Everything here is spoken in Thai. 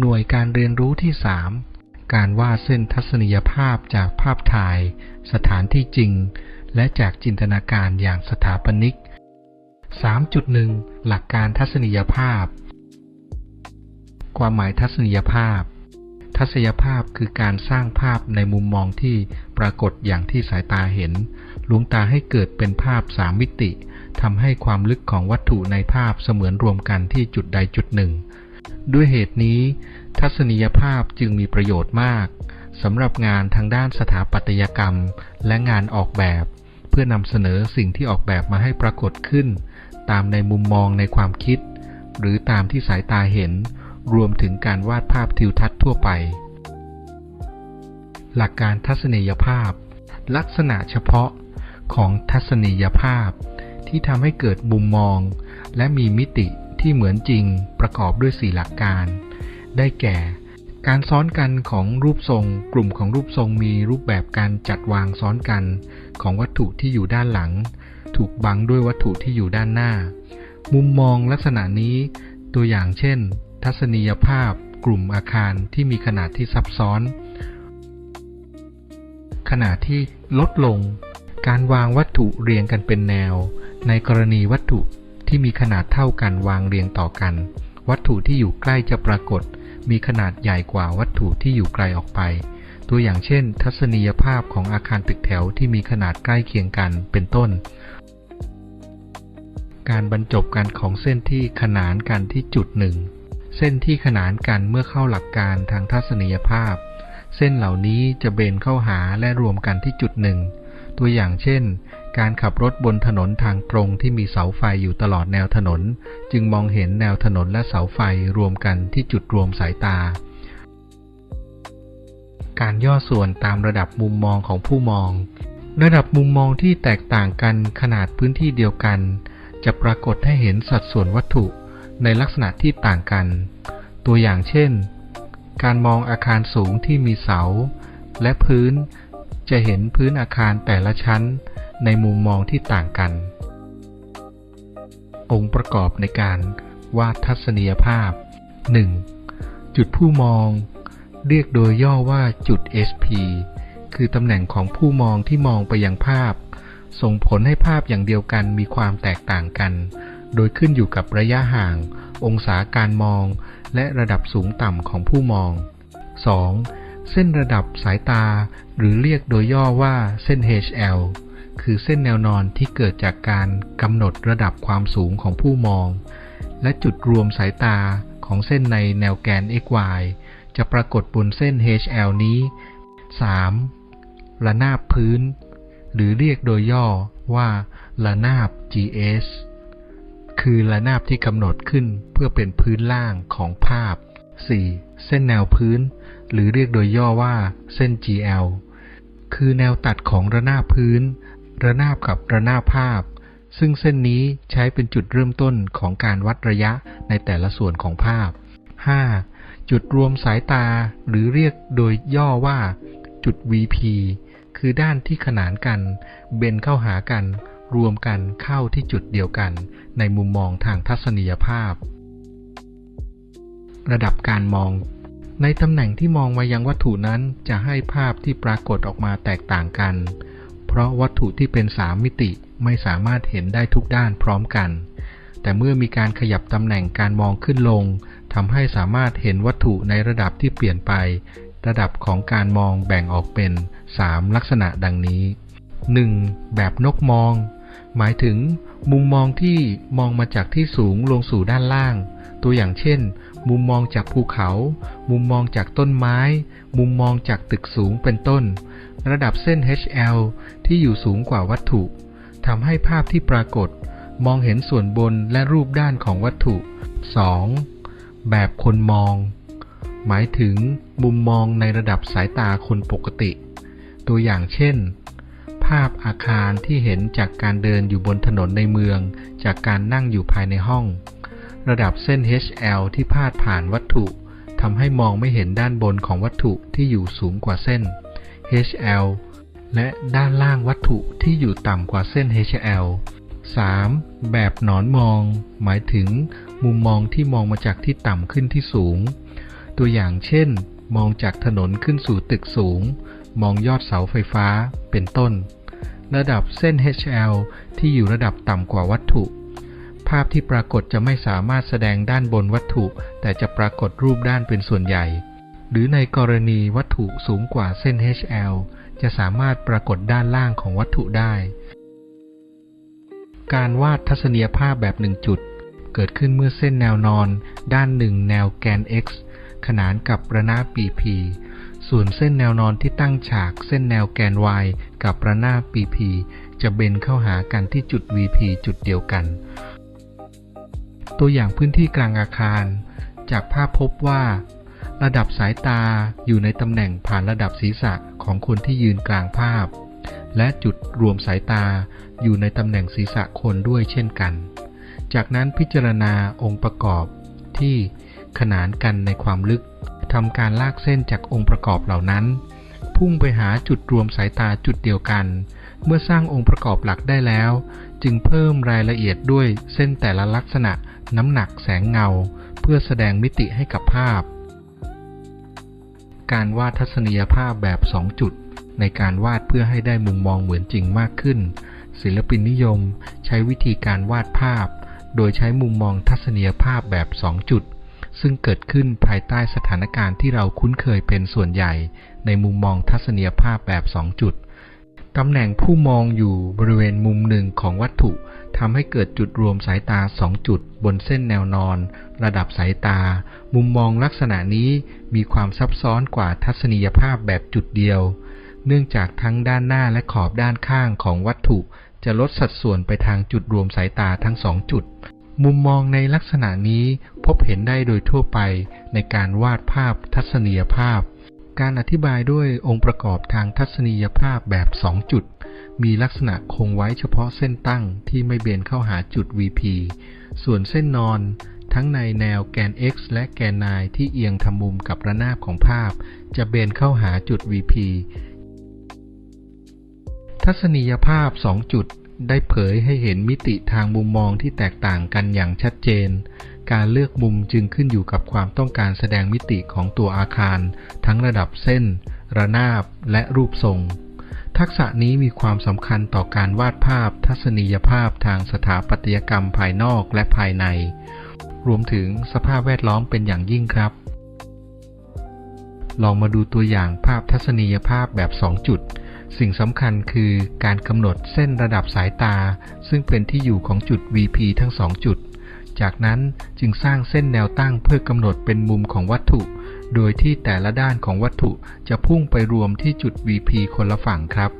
หน่วยการเรียนรู้ที่ 3 การวาดเส้นทัศนียภาพจากภาพถ่าย สถานที่จริง และจากจินตนาการอย่างสถาปนิก 3.1 หลักการทัศนียภาพ ความหมายทัศนียภาพ ทัศนียภาพคือการสร้างภาพในมุมมองที่ปรากฏอย่างที่สายตาเห็นลวงตาให้เกิดเป็นภาพสามมิติทำให้ความลึกของวัตถุในภาพเสมือนรวมกันที่จุดใดจุดหนึ่ง ด้วยเหตุนี้ ทัศนียภาพจึงมีประโยชน์มากสำหรับงานทางด้านสถาปัตยกรรม และงานออกแบบ เพื่อนำเสนอสิ่งที่ออกแบบมาให้ปรากฏขึ้น ตามในมุมมองในความคิด หรือตามที่สายตาเห็น รวมถึงการวาดภาพทิวทัศน์ทั่วไป หลักการทัศนียภาพ ลักษณะเฉพาะของทัศนียภาพ ที่ทำให้เกิดมุมมอง และมีมิติ ที่เหมือนจริงประกอบด้วยสี่หลักการ ได้แก่ การซ้อนกันของรูปทรง กลุ่มของรูปทรงมีรูปแบบการจัดวางซ้อนกัน ของวัตถุที่อยู่ด้านหลัง ถูกบังด้วยวัตถุที่อยู่ด้านหน้า มุมมองลักษณะนี้ ตัวอย่างเช่น ทัศนียภาพ กลุ่มอาคารที่มีขนาดที่ซับซ้อนขณะที่ลดลง การวางวัตถุเรียงกันเป็นแนว ในกรณีวัตถุ ที่มีขนาดเท่ากันวางเรียงต่อกัน วัตถุที่อยู่ใกล้จะปรากฏ มีขนาดใหญ่กว่าวัตถุที่อยู่ไกลออกไป ตัวอย่างเช่น ทัศนียภาพของอาคารตึกแถวที่มีขนาดใกล้เคียงกันเป็นต้น การบรรจบกันของเส้นที่ขนานกันที่จุดหนึ่งเส้นที่ขนานกันเมื่อเข้าหลักการทางทัศนียภาพ เส้นเหล่านี้จะเบนเข้าหาและรวมกันที่จุดหนึ่งตัวอย่างเช่น การขับรถบนถนนทางตรงที่มีเสาไฟอยู่ตลอดแนวถนน จึงมองเห็นแนวถนนและเสาไฟรวมกันที่จุดรวมสายตา การย่อส่วนตามระดับมุมมองของผู้มอง ระดับมุมมองที่แตกต่างกันขนาดพื้นที่เดียวกัน จะปรากฏให้เห็นสัดส่วนวัตถุในลักษณะที่ต่างกัน ตัวอย่างเช่น การมองอาคารสูงที่มีเสา และพื้นจะเห็นพื้นอาคารแต่ละชั้น ในมุมมองที่ต่างกัน องค์ประกอบในการวาดทัศนียภาพ 1. จุดผู้มอง เรียกโดยย่อว่าจุด SP คือตำแหน่งของผู้มองที่มองไปยังภาพ ส่งผลให้ภาพอย่างเดียวกันมีความแตกต่างกัน โดยขึ้นอยู่กับระยะห่าง องศาการมอง และระดับสูงต่ำของผู้มอง 2. เส้นระดับสายตา หรือเรียกโดยย่อว่าเส้น HL คือเส้นแนวนอนที่เกิดจากการกำหนดระดับความสูงของผู้มอง และจุดรวมสายตาของเส้นในแนวแกน xy จะปรากฏบนเส้น HL นี้ 3. ระนาบพื้น หรือเรียกโดยย่อว่าระนาบ GS คือระนาบที่กำหนดขึ้นเพื่อเป็นพื้นล่างของภาพ 4. เส้นแนวพื้น หรือเรียกโดยย่อว่าเส้น GL คือแนวตัดของระนาบพื้น ระนาบกับระนาบภาพ ซึ่งเส้นนี้ใช้เป็นจุดเริ่มต้นของการวัดระยะในแต่ละส่วนของภาพ 5. จุดรวมสายตาหรือเรียกโดยย่อว่า จุด VP คือด้านที่ขนานกัน เบนเข้าหากัน รวมกันเข้าที่จุดเดียวกัน ในมุมมองทางทัศนียภาพ ระดับการมองในตำแหน่งที่มองมายังวัตถุนั้นจะให้ภาพที่ปรากฏออกมาแตกต่างกัน ราะวัตถุที่เป็นสามมิติไม่สามารถเห็นได้ทุกด้านพร้อมกัน แต่เมื่อมีการขยับตำแหน่งการมองขึ้นลงทำให้สามารถเห็นวัตถุในระดับที่เปลี่ยนไป ระดับของการมองแบ่งออกเป็น 3 ลักษณะดังนี้ 1. แบบนกมอง หมายถึงมุมมองที่มองมาจากที่สูงลงสู่ด้านล่าง ตัวอย่างเช่น มุมมองจากภูเขา มุมมองจากต้นไม้ มุมมองจากตึกสูงเป็นต้น ระดับเส้น HL ที่อยู่สูงกว่าวัตถุทำให้ภาพที่ปรากฏ มองเห็นส่วนบนและรูปด้านของวัตถุ 2. แบบคนมอง หมายถึงมุมมองในระดับสายตาคนปกติ ตัวอย่างเช่น ภาพอาคารที่เห็นจากการเดินอยู่บนถนนในเมือง จากการนั่งอยู่ภายในห้อง ระดับเส้น HL ที่พาดผ่านวัตถุทำให้มองไม่เห็นด้านบนของวัตถุที่อยู่สูงกว่าเส้น HL และด้านล่างวัตถุที่อยู่ต่ำกว่าเส้น HL 3. แบบหนอนมอง หมายถึง มุมมองที่มองมาจากที่ต่ำขึ้นที่สูง ตัวอย่างเช่น มองจากถนนขึ้นสู่ตึกสูง มองยอดเสาไฟฟ้า เป็นต้น ระดับเส้น HL ที่อยู่ระดับต่ำกว่าวัตถุ ภาพที่ปรากฏจะไม่สามารถแสดงด้านบนวัตถุ แต่จะปรากฏรูปด้านเป็นส่วนใหญ่ หรือในกรณีวัตถุสูงกว่าเส้น HL จะสามารถปรากฏด้านล่างของวัตถุได้ การวาดทัศนียภาพแบบหนึ่งจุด เกิดขึ้นเมื่อเส้นแนวนอน ด้านหนึ่งแนวแกน x ขนานกับระนาบ BP ส่วนเส้นแนวนอนที่ตั้งฉากเส้นแนวแกน y กับระนาบ BP จะเบนเข้าหากันที่จุด VP จุดเดียวกัน ตัวอย่างพื้นที่กลางอาคาร จากภาพพบว่า ระดับสายตาอยู่ในตำแหน่งผ่านระดับศีรษะของคนที่ยืนกลางภาพ และจุดรวมสายตาอยู่ในตำแหน่งศีรษะคนด้วยเช่นกัน จากนั้นพิจารณาองค์ประกอบที่ขนานกันในความลึกทำการลากเส้นจากองค์ประกอบเหล่านั้น พุ่งไปหาจุดรวมสายตาจุดเดียวกัน เมื่อสร้างองค์ประกอบหลักได้แล้ว จึงเพิ่มรายละเอียดด้วยเส้นแต่ละลักษณะน้ำหนักแสงเงา เพื่อแสดงมิติให้กับภาพ การวาดทัศนียภาพแบบ 2 จุด ในการวาดเพื่อให้ได้มุมมองเหมือนจริงมากขึ้น ศิลปินนิยมใช้วิธีการวาดภาพ โดยใช้มุมมองทัศนียภาพแบบ 2 จุด ซึ่งเกิดขึ้นภายใต้สถานการณ์ที่เราคุ้นเคยเป็นส่วนใหญ่ ในมุมมองทัศนียภาพแบบ 2 จุด ตำแหน่งผู้มองอยู่บริเวณมุมหนึ่งของวัตถุทำให้เกิดจุดรวมสายตา 2 จุด บนเส้นแนวนอน ระดับสายตา มุมมองลักษณะนี้มีความซับซ้อนกว่าทัศนียภาพแบบจุดเดียว เนื่องจากทั้งด้านหน้าและขอบด้านข้างของวัตถุ จะลดสัดส่วนไปทางจุดรวมสายตาทั้งสองจุด มุมมองในลักษณะนี้พบเห็นได้โดยทั่วไปในการวาดภาพทัศนียภาพ การอธิบายด้วยองค์ประกอบทางทัศนียภาพแบบ 2 จุด มีลักษณะคงไว้เฉพาะเส้นตั้งที่ไม่เบนเข้าหาจุด VP ส่วนเส้นนอนทั้งในแนวแกน x และแกน y ที่เอียงทำมุมกับระนาบของภาพ จะเบนเข้าหาจุด VP ทัศนียภาพ 2 จุดได้เผยให้เห็นมิติทางมุมมองที่แตกต่างกันอย่างชัดเจน การเลือกมุมจึงขึ้นอยู่กับความต้องการแสดงมิติของตัวอาคาร ทั้งระดับเส้น ระนาบ และรูปทรง ทักษะนี้มีความสำคัญต่อการวาดภาพ ทัศนียภาพทางสถาปัตยกรรมภายนอกและภายใน รวมถึงสภาพแวดล้อมเป็นอย่างยิ่งครับ ลองมาดูตัวอย่างภาพทัศนียภาพแบบ 2 จุดสิ่งสำคัญคือการกำหนดเส้นระดับสายตา ซึ่งเป็นที่อยู่ของจุด VP ทั้ง 2 จุด จากนั้นจึงสร้างเส้นแนวตั้งเพื่อกำหนดเป็นมุมของวัตถุ โดยที่แต่ละด้านของวัตถุจะพุ่งไปรวมที่จุด VP คนละฝั่งครับ